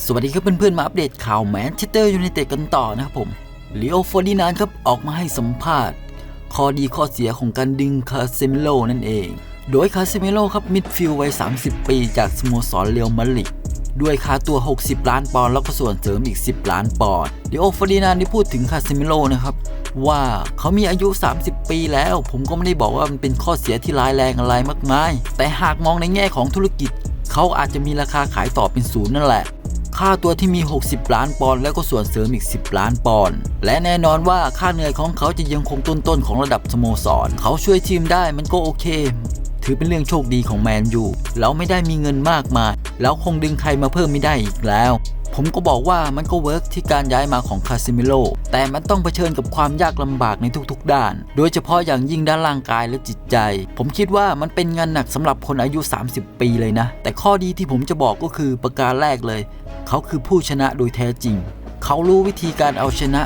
สวัสดีครับเพื่อนๆมาอัปเดตข่าวแมนเชสเตอร์ยูไนเต็ดกันต่อนะครับผมเลีโอฟอร์ดินานครับออกมาให้สัมภาษณ์ ข้อดีข้อเสียของการดึงคาเซมิโลนั่นเอง โดยคาเซมิโลครับมิดฟิลด์วัย 30 ปีจากสโมสรเรอัลมาริดด้วยค่าตัว 60 ล้านปอนด์แล้วก็ส่วนเสริมอีก 10 ล้านปอนด์ลีโอฟอร์ดินานได้พูดถึงคาเซมิโลนะครับ ว่าเขามีอายุ 30 ปีแล้ว ผมก็ไม่ได้บอกว่ามันเป็นข้อเสียที่ร้ายแรงอะไรมากมาย แต่หากมองในแง่ของธุรกิจ เขาอาจจะมีราคาขายต่อเป็นศูนย์นั่นแหละ ค่าตัวที่มี 60 ล้านปอนด์แล้วก็ส่วนเสริมอีก 10 ล้านปอนด์และแน่นอนว่าค่าเหนื่อยของเขาจะยังคงต้นๆของระดับสโมสร เขาช่วยทีมได้มันก็โอเค ถือเป็นเรื่องโชคดีของแมนยูเราไม่ได้มีเงินมากมายแล้วคงดึงใครมาเพิ่มไม่ได้อีกแล้วผมก็บอกว่ามันก็เวิร์กที่การย้ายมาของคาซิมิโล แต่มันต้องเผชิญกับความยากลำบากในทุกๆ ด้าน โดยเฉพาะอย่างยิ่งด้านร่างกายและจิตใจ ผมคิดว่ามันเป็นงานหนักสำหรับคนอายุ 30 ปีเลยนะ แต่ข้อดีที่ผมจะบอกก็คือประการแรกเลย เขาคือผู้ชนะโดยแท้จริง เขารู้วิธีการเอาชนะ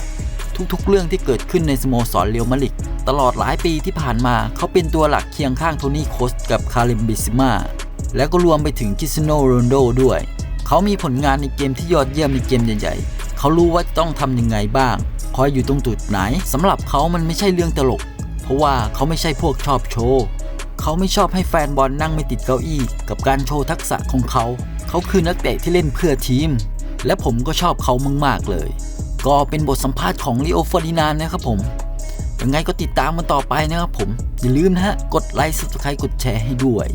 ทุกๆ เรื่องที่เกิดขึ้นในสโมสรเรียวมาดริดตลอดหลายปีที่ผ่านมาเขาเป็นตัวหลักเคียงข้างโทนี่โคสกับคาริมบิซิมาและก็รวมไปถึงคิสโนโรนโดด้วย เขามีผลงานในเกมที่ยอดเยี่ยมในเกมใหญ่ๆ เขารู้ว่าต้องทำยังไงบ้าง คอยอยู่ตรงจุดไหนสำหรับเขามันไม่ใช่เรื่องตลก เพราะว่าเขาไม่ใช่พวกชอบโชว์ เขาไม่ชอบให้แฟนบอลนั่งไม่ติดเก้าอี้ กับการโชว์ทักษะของเขา เขาคือนักเตะที่เล่นเพื่อทีม และผมก็ชอบเขามากๆเลย ก็เป็นบทสัมภาษณ์ของลีโอฟอร์ดินานนะครับผมยังไงก็ติดตามมันต่อไปนะครับผม อย่าลืมนะฮะ กดไลค์ subscribe กดแชร์ให้ด้วย